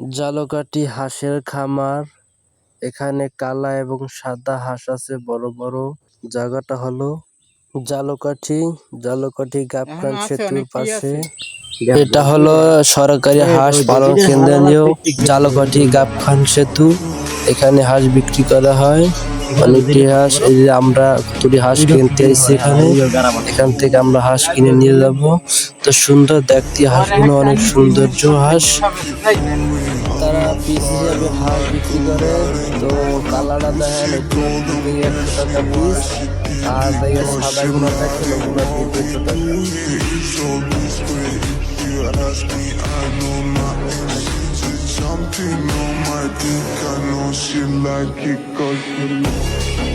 জালকাঠি হাঁসের খামার। এখানে কালা এবং সাদা হাঁস আছে বড় বড় জায়গাটা হলো জালকাঠি। জালকাঠি গাবখান সেতুর পাশে। এটা হলো সরকারি হাঁস পালন কেন্দ্রীয় জালকাঠি গাবখান সেতু। এখানে হাঁস বিক্রি করা হয়। অনেকটি হাঁস, এই যে আমরা কতটি হাঁস কিনতে এসেছি এখানে। এখান থেকে আমরা হাঁস কিনে নিয়ে যাব। তো সুন্দর দেখতে হাঁসগুলো, অনেক সৌন্দর্য হাঁস। তারা পিস হিসাবে হাঁস বিক্রি করে। তো কালারটা দেখেন, একটু পিস। আর you like it, cause you